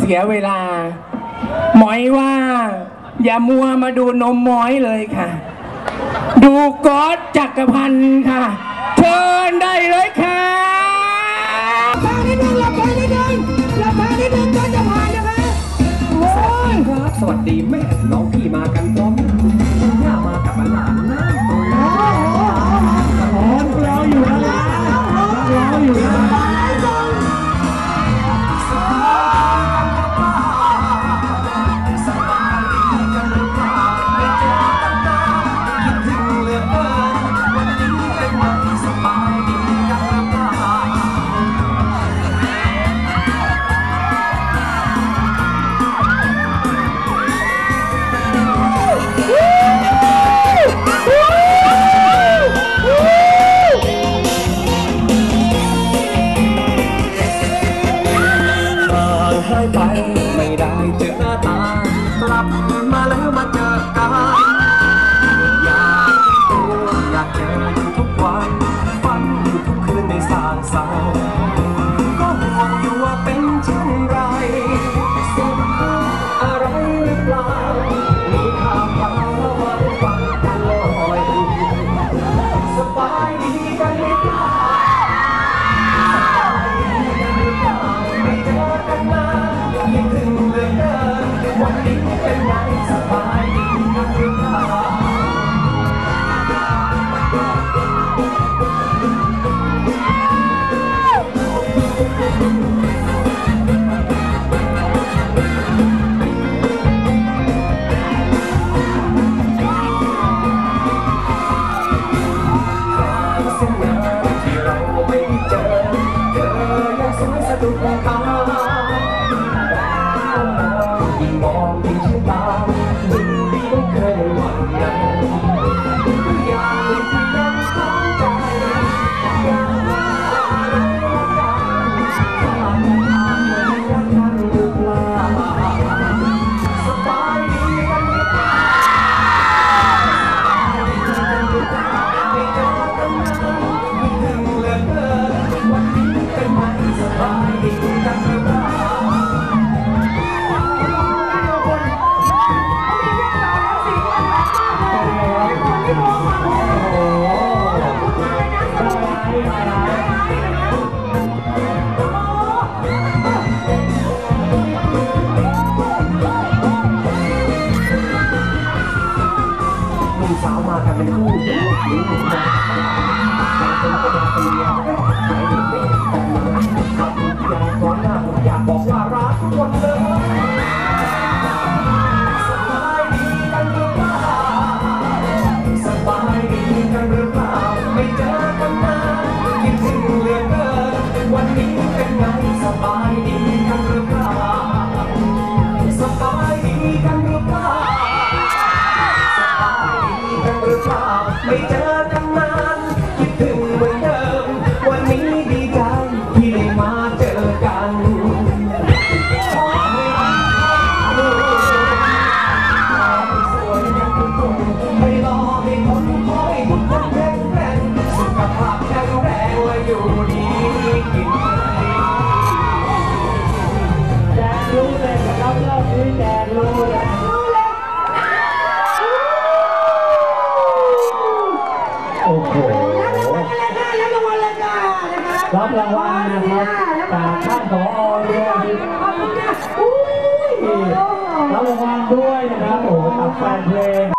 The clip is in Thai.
เสียเวลา หมอยว่า อย่ามัวมาดูนมหมอยเลยค่ะ ดูก๊อตจักรพันธ์ค่ะ เชิญได้เลยค่ะ ตื่นมาแล้วมาเจอกันอยากตัวอยากเจอทุกวันฝันอยู่ทุกคืนในสางสาว Long. มีสาวมากันเป็นคู่หญิงหญิงหญิงนะเป็นคนประจำตัวใช้หญิงไม่เห็นกัน รับรางวัลนะครับจากท่านผอเรือทิย์รับรางวัลด้วยนะครับโอ้กับแฟนเพลง